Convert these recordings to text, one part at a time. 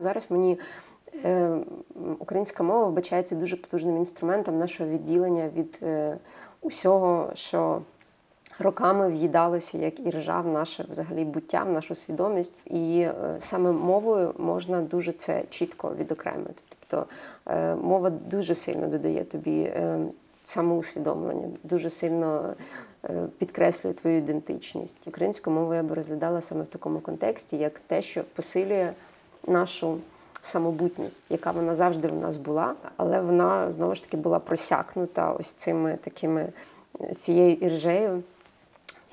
Зараз мені е, українська мова вбачається дуже потужним інструментом нашого відділення від е, усього, що роками в'їдалося, як і ржа в наше взагалі буття, в нашу свідомість. І е, саме мовою можна дуже це чітко відокремити. Тобто е, мова дуже сильно додає тобі е, самоусвідомлення, дуже сильно е, підкреслює твою ідентичність. Українську мову я би розглядала саме в такому контексті, як те, що посилює нашу самобутність, яка вона завжди в нас була, але вона знову ж таки була просякнута ось цими такими е, цією іржею.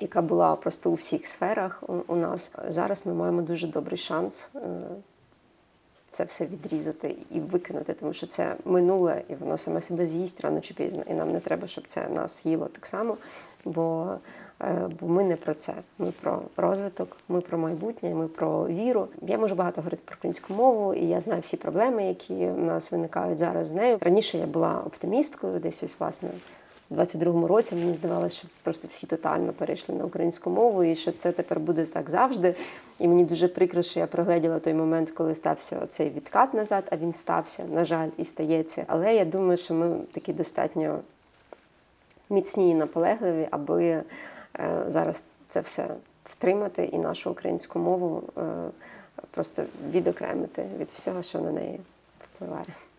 Яка була просто у всіх сферах у, нас зараз. Ми маємо дуже добрий шанс е, це все відрізати і викинути, тому що це минуле, і воно саме себе з'їсть рано чи пізно. І нам не треба, щоб це нас їло так само. Бо, е, бо ми не про це. Ми про розвиток, ми про майбутнє, ми про віру. Я можу багато говорити про українську мову, і я знаю всі проблеми, які в нас виникають зараз з нею. Раніше я була оптимісткою, десь ось власне. У 22-му році мені здавалося, що просто всі тотально перейшли на українську мову, і що це тепер буде так завжди. І мені дуже прикро, що я прогледіла той момент, коли стався оцей відкат назад, а він стався, на жаль, і стається. Але я думаю, що ми такі достатньо міцні і наполегливі, аби е, зараз це все втримати і нашу українську мову е, просто відокремити від всього, що на неї впливає.